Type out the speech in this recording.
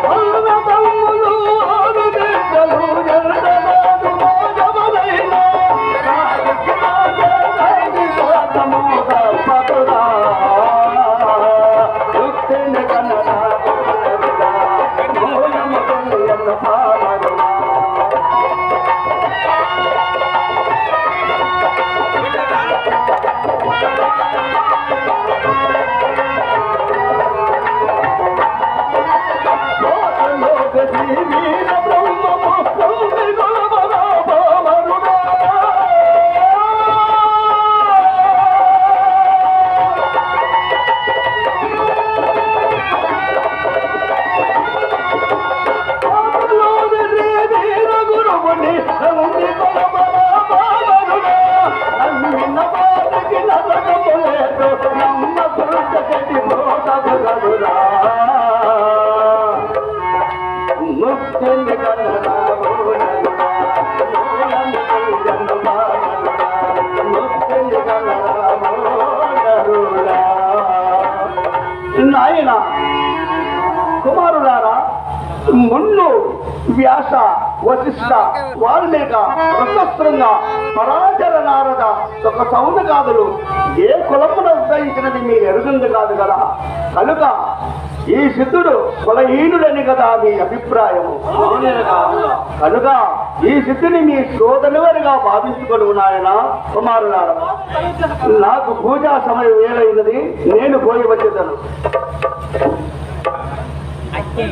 Oh! నాయన కుమారుడారా మున్ను వ్యాస వశిష్ట వాల్మీక వృతశృంగ పరాచర నారద ఒక సౌనగాదులు ఏ కులమున ఉదయించినది మీ ఎరుగుంది కాదు కదా? కనుక ఈ సిద్ధుడు కులహీనుడని కదా మీ అభిప్రాయము. కనుక ఈ సిద్ధుని మీ శోధనవరిగా భావించుకొని నాయన కుమారులారా. నాకు పూజా సమయం వేలైనది నేను పోయి వచ్చేదను అక్కే